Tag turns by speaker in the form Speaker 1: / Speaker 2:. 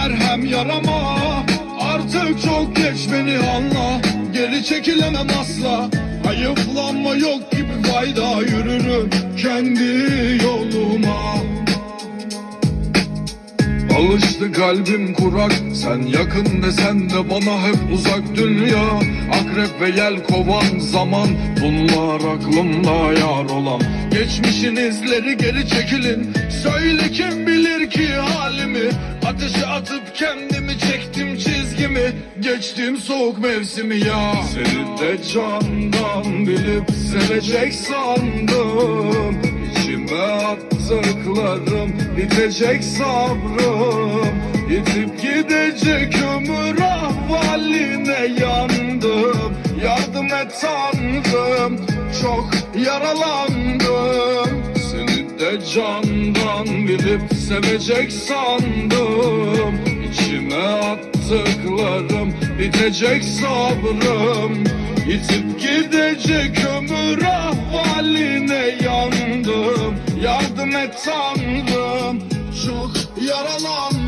Speaker 1: merhem yarama Artık çok geç beni anla. Geri çekilemem asla Hayıflanma yok gibi fayda Yürürüm kendi yoluma. Alıştı kalbim kurak Sen yakın desen de bana hep uzak dünya. Akrep ve yel kovan zaman Bunlar aklımda yar olan. Geçmişin izleri geri çekilin Söyle Ateşe atıp kendimi çektim çizgimi. Geçtim soğuk mevsimi ya. Seni de candan bilip sevecek sandım. İçime attıklarım bitecek sabrım. Yitip gidecek ömür ahvaline yandım. Yardım et tanrım çok yaralandım Candan bilip sevecek sandım. İçime attıklarım bitecek sabrım. Yitip gidecek ömür ahvaline yandım. Yardım et tanrım çok yaralandım.